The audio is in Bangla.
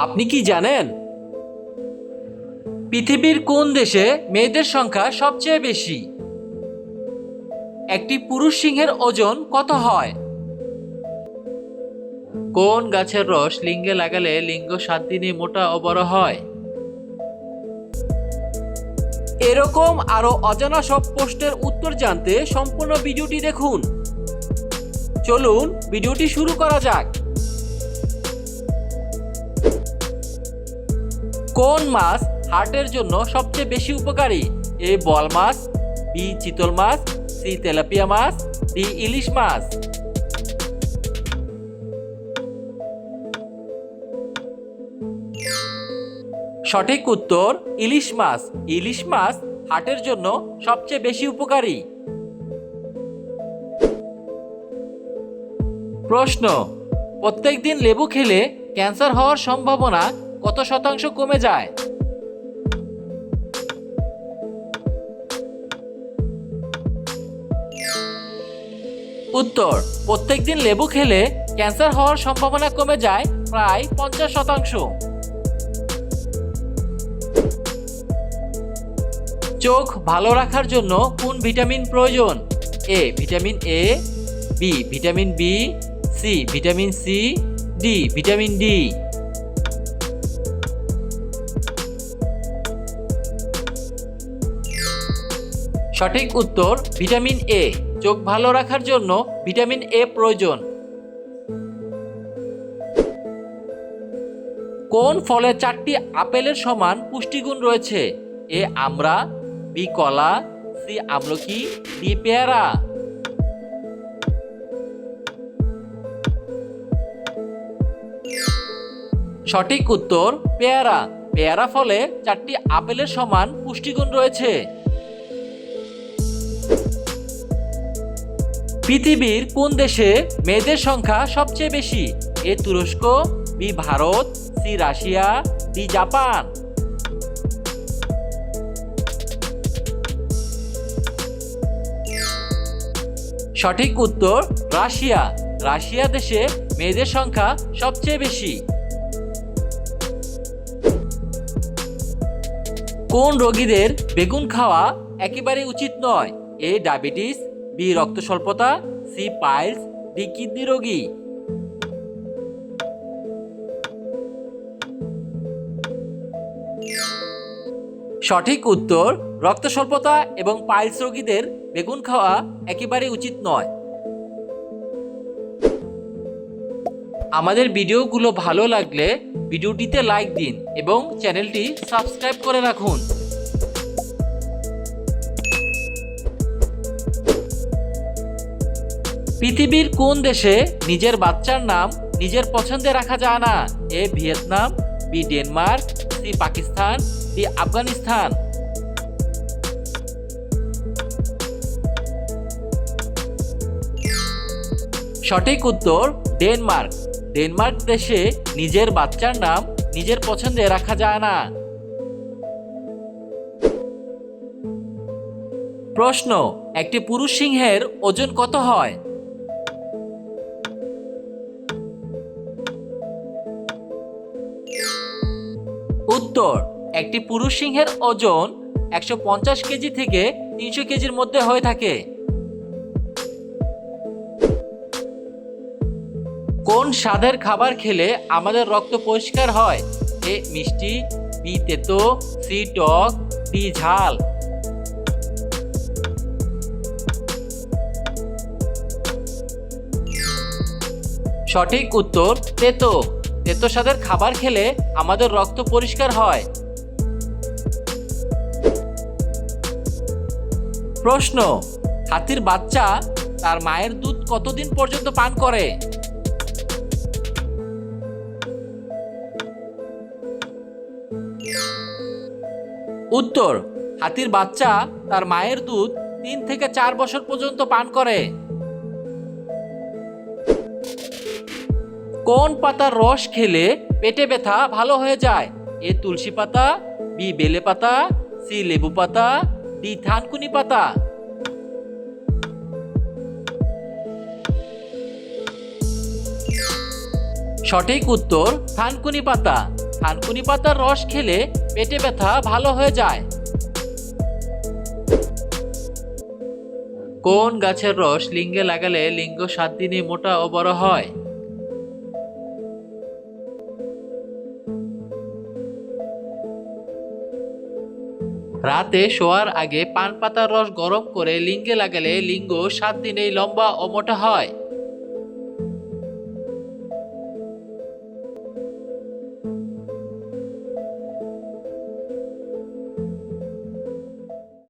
আপনি কি জানেন? পৃথিবীর কোন দেশে মেয়েদের সংখ্যা সবচেয়ে বেশি? একটি পুরুষ সিংহের ওজন কত হয়? কোন গাছের রস লিঙ্গে লাগালে লিঙ্গ সাত দিনে মোটা ও বড় হয়? এরকম আরও অজানা সব প্রশ্নের উত্তর জানতে সম্পূর্ণ ভিডিওটি দেখুন। চলুন, ভিডিওটি শুরু করা যাক। কোন মাছ হার্টের জন্য সবচেয়ে বেশি উপকারী? এ বল মাছ, বি চিতল মাছ, সি তেলাপিয়া মাছ, ডি ইলিশ মাছ। সঠিক উত্তর, ইলিশ মাছ। ইলিশ মাছ হার্টের জন্য সবচেয়ে বেশি উপকারী। প্রশ্ন, প্রত্যেকদিন লেবু খেলে ক্যান্সার হওয়ার সম্ভাবনা কত শতাংশ কমে যায়? উত্তর, প্রত্যেকদিন লেবু খেলে ক্যান্সার হওয়ার সম্ভাবনা কমে যায় প্রায় পঞ্চাশ শতাংশ। চোখ ভালো রাখার জন্য কোন ভিটামিন প্রয়োজন? A, vitamin A, B, vitamin B, C, vitamin C, D, vitamin D. সঠিক উত্তর ভিটামিন এ। চোখ ভালো রাখার জন্য ভিটামিন এ প্রয়োজন। কোন ফলে চারটি আপেলের সমান পুষ্টিগুণ রয়েছে? এ আমরা বি কলা, সি আমলকি, ডি পেয়ারা। সঠিক উত্তর পেয়ারা। পেয়ারা ফলে চারটি আপেলের সমান পুষ্টিগুণ রয়েছে। পৃথিবীর কোন দেশে মেয়েদের সংখ্যা সবচেয়ে বেশি? এ তুরস্ক, B Bharat, C Russia, D Japan. সঠিক উত্তর, রাশিয়া। রাশিয়া দেশে মেয়েদের সংখ্যা সবচেয়ে বেশি। কোন রোগীদের বেগুন খাওয়া একেবারে উচিত নয়? এ ডায়াবেটিস বি, রক্ত স্বল্পতা, সি, পাইলস, ডি, কিডনি রোগী। সঠিক উত্তর, রক্ত স্বল্পতা এবং পাইলস রোগীদের বেগুন খাওয়া একেবারে উচিত নয়। আমাদের ভিডিওগুলো ভালো লাগলে ভিডিওটিতে লাইক দিন এবং চ্যানেলটি সাবস্ক্রাইব করে রাখুন। পৃথিবীর কোন দেশে নিজের বাচ্চার নাম নিজের পছন্দে রাখা যায় না? A, Vietnam, B, Denmark, C, Pakistan, D, Afghanistan. সঠিক উত্তর, ডেনমার্ক। ডেনমার্ক দেশে নিজের বাচ্চার নাম নিজের পছন্দে রাখা যায় না। প্রশ্ন, একটি পুরুষ সিংহের ওজন কত হয়? উত্তর, একটি পুরুষ সিংহের ওজন একশো পঞ্চাশ কেজি থেকে তিনশো কেজির মধ্যে হয়ে থাকে। কোন স্বাদের খাবার খেলে আমাদের রক্ত পরিষ্কার হয়? এ, মিষ্টি, বি, তেতো, সি, টক, ডি, ঝাল। সঠিক উত্তর, তেতো। তেতো স্বাদের খাবার খেলে আমাদের রক্ত পরিষ্কার হয়। প্রশ্ন, হাতির বাচ্চা তার মায়ের দুধ কতদিন পর্যন্ত পান করে? উত্তর, হাতির বাচ্চা তার মায়ের দুধ তিন থেকে চার বছর পর্যন্ত পান করে। কোন পাতার রস খেলে পেটে ব্যথা ভালো হয়ে যায়? এ তুলসী পাতা, বি বেলে পাতা, সি লেবু পাতা, ডি থানকুনি পাতা। সঠিক উত্তর থানকুনি পাতা। থানকুনি পাতার রস খেলে পেটে ব্যথা ভালো হয়ে যায়। কোন গাছের রস লিঙ্গে লাগালে লিঙ্গ সাত দিনে মোটা ও বড় হয়? রাতে শোয়ার আগে পান পাতার রস গরম করে লিঙ্গে লাগালে লিঙ্গ সাত দিনেই লম্বা ও মোটা হয়।